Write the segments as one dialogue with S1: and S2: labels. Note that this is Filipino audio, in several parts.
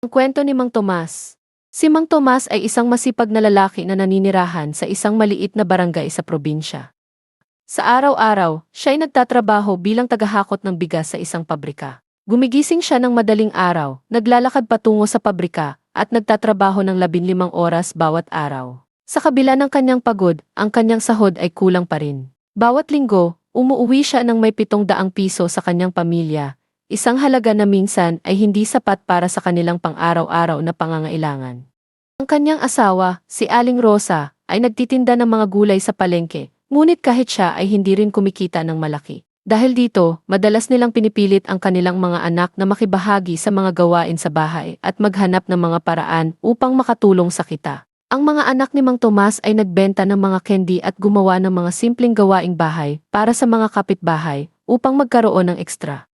S1: Ang kwento ni Mang Tomas. Si Mang Tomas ay isang masipag na lalaki na naninirahan sa isang maliit na barangay sa probinsya. Sa araw-araw, siya ay nagtatrabaho bilang tagahakot ng bigas sa isang pabrika. Gumigising siya ng madaling araw, naglalakad patungo sa pabrika, at nagtatrabaho ng labinlimang oras bawat araw. Sa kabila ng kanyang pagod, ang kanyang sahod ay kulang pa rin. Bawat linggo, umuuwi siya ng may pitong daang piso sa kanyang pamilya, isang halaga na minsan ay hindi sapat para sa kanilang pang-araw-araw na pangangailangan. Ang kanyang asawa, si Aling Rosa, ay nagtitinda ng mga gulay sa palengke, ngunit kahit siya ay hindi rin kumikita ng malaki. Dahil dito, madalas nilang pinipilit ang kanilang mga anak na makibahagi sa mga gawain sa bahay at maghanap ng mga paraan upang makatulong sa kita. Ang mga anak ni Mang Tomas ay nagbenta ng mga candy at gumawa ng mga simpleng gawaing bahay para sa mga kapitbahay upang magkaroon ng ekstra.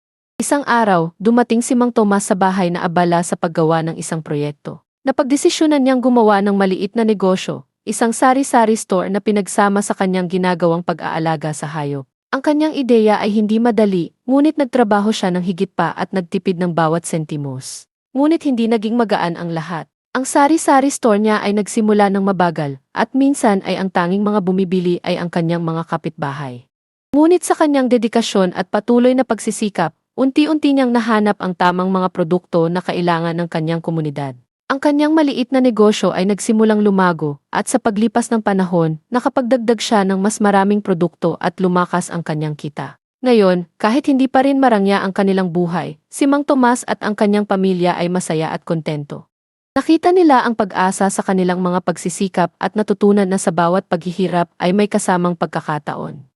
S1: Isang araw, dumating si Mang Tomas sa bahay na abala sa paggawa ng isang proyekto. Napagdesisyonan niyang gumawa ng maliit na negosyo, isang sari-sari store na pinagsama sa kanyang ginagawang pag-aalaga sa hayop. Ang kanyang ideya ay hindi madali, ngunit nagtrabaho siya ng higit pa at nagtipid ng bawat sentimos. Ngunit hindi naging magaan ang lahat. Ang sari-sari store niya ay nagsimula ng mabagal, at minsan ay ang tanging mga bumibili ay ang kanyang mga kapitbahay. Ngunit sa kanyang dedikasyon at patuloy na pagsisikap, unti-unti niyang nahanap ang tamang mga produkto na kailangan ng kanyang komunidad. Ang kanyang maliit na negosyo ay nagsimulang lumago, at sa paglipas ng panahon, nakapagdagdag siya ng mas maraming produkto at lumakas ang kanyang kita. Ngayon, kahit hindi pa rin marangya ang kanilang buhay, si Mang Tomas at ang kanyang pamilya ay masaya at kontento. Nakita nila ang pag-asa sa kanilang mga pagsisikap at natutunan na sa bawat paghihirap ay may kasamang pagkakataon.